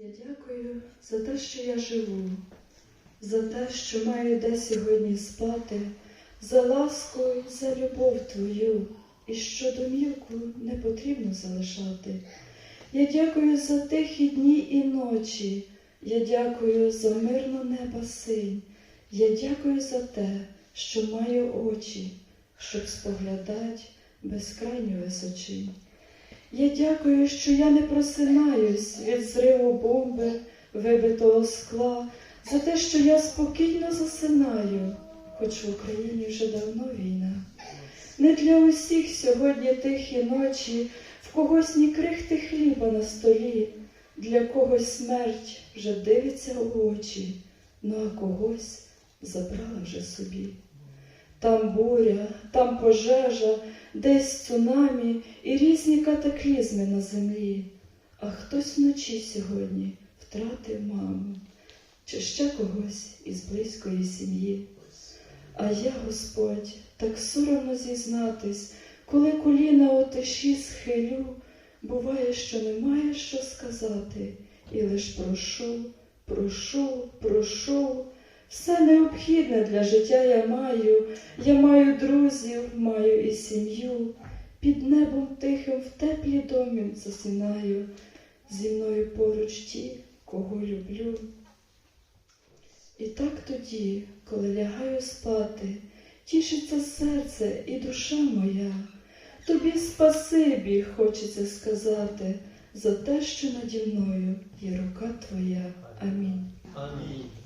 Я дякую за те, що я живу, за те, що маю де сьогодні спати, за ласку і за любов твою, і що домівку не потрібно залишати. Я дякую за тихі дні і ночі, я дякую за мирно неба синь, я дякую за те, що маю очі, щоб споглядать безкрайню височинь. Я дякую, що я не просинаюсь від зриву бомби, вибитого скла, за те, що я спокійно засинаю, хоч в Україні вже давно війна. Не для усіх сьогодні тихі ночі, в когось ні крихти хліба на столі, для когось смерть вже дивиться у очі, ну а когось забрала вже собі. Там буря, там пожежа, десь цунамі і різні катаклізми на землі. А хтось вночі сьогодні втратив маму чи ще когось із близької сім'ї. А я, Господь, так соромно зізнатись, коли коліна у тиші схилю, буває, що немає що сказати, і лиш прошу, прошу, прошу. Все необхідне для життя я маю, я маю друзів, маю і сім'ю. Під небом тихим в теплі домі засинаю, зі мною поруч ті, кого люблю. І так тоді, коли лягаю спати, тішиться серце і душа моя. Тобі спасибі хочеться сказати за те, що наді мною є рука твоя. Амінь. Амінь.